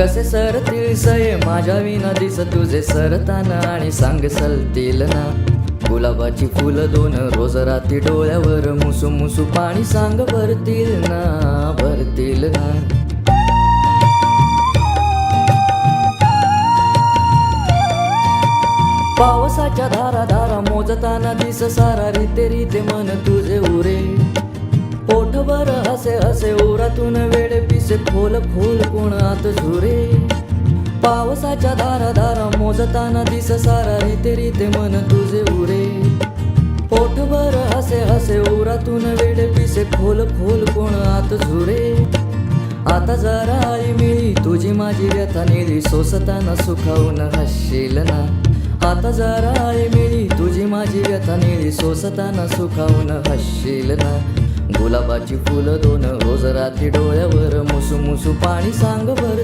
कसे सरतील सय माझ्या विना दिस तुझे सरताना आणि सांग सलतील ना गुलाबाची फुलं दोन रोज रात्री डोळ्यावर मुसू मुसू पाणी सांग भरतील ना भरतील ना. पावसाच्या धारा धारा मोजताना दिस सारा रीते रीते मन तुझे उरे. पोटभर हसे हसे उरातून वेळे असे खोल खोल कोण आत झुरे. पावसाच्या धारा धारा मोजताना दिस सारा रीते रीते मन तुझे उरे. पोटभर हसे हसे उरातून वेळे पिसे खोल खोल कोण आत झुरे. आता जरा आई मिळी तुझी माझी व्यथा निळी सोसताना सुखावून हसशील ना. आता जरा आई मिळी तुझी माझी व्यथा निळी सोसताना सुखावून हसशील ना. गुलाबाची फुलं दोन रोज रात्री डोळ्यावर मुसू पाणी सांग भर